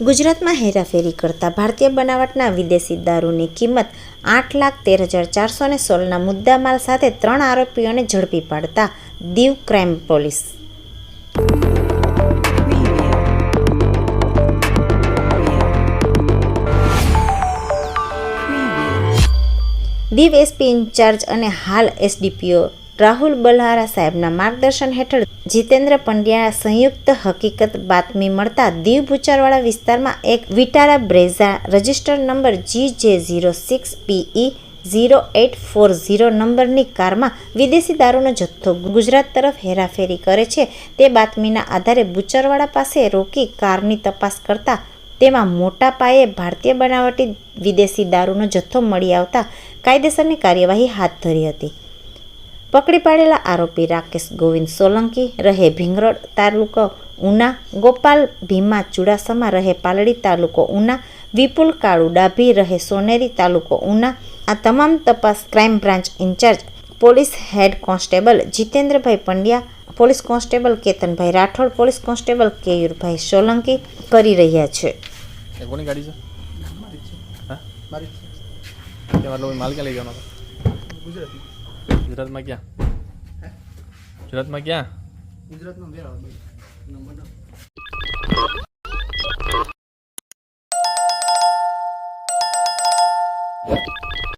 ગુજરાતમાં હેરાફેરી કરતા ભારતીય બનાવટના વિદેશી દારૂની કિંમત આઠ લાખ તેર હજાર ચારસો ને સોળના મુદ્દામાલ સાથે ત્રણ આરોપીઓને ઝડપી પાડતા Diu crime police. Diu SP in charge અને હાલ એસડીપીઓ રાહુલ બલહારા સાહેબના માર્ગદર્શન હેઠળ જીતેન્દ્ર પંડ્યા સંયુક્ત હકીકત બાતમી મળતા દીવ ભૂચારવાળા વિસ્તારમાં એક Vitara Brezza register number G J zero six P E zero eight four zero નંબરની કારમાં વિદેશી દારૂનો જથ્થો ગુજરાત તરફ હેરાફેરી કરે છે. તે બાતમીના આધારે બુચરવાડા પાસે રોકી કારની તપાસ કરતા તેમાં મોટા પાયે ભારતીય બનાવટી વિદેશી દારૂનો જથ્થો મળી આવતા કાયદેસરની કાર્યવાહી હાથ ધરી હતી. પકડી પાડેલા આરોપી રાકેશ ગોવિંદ સોલંકી રહે ભીંગરોડ તાલુકો ઉના ગોપાલ ભીમા ચુડાસમા રહે પાલડી તાલુકો ઉના વિપુલ કાળુ ડાભી રહે સોનેરી તાલુકો ઉના. આ તમામ તપાસ crime branch in charge police head constable Jitendrabhai Pandya police constable Ketanbhai Rathod police constable Keyurbhai Solanki કરી રહ્યા છે. કોની ગાડી છે? મારી કે માલ ક્યાં લઈ જવાનો ગુજરાતી. ગુજરાતમાં ક્યાં ગુજરાતમાં ક્યાં ગુજરાતમાં વેરાવળ નંબર What?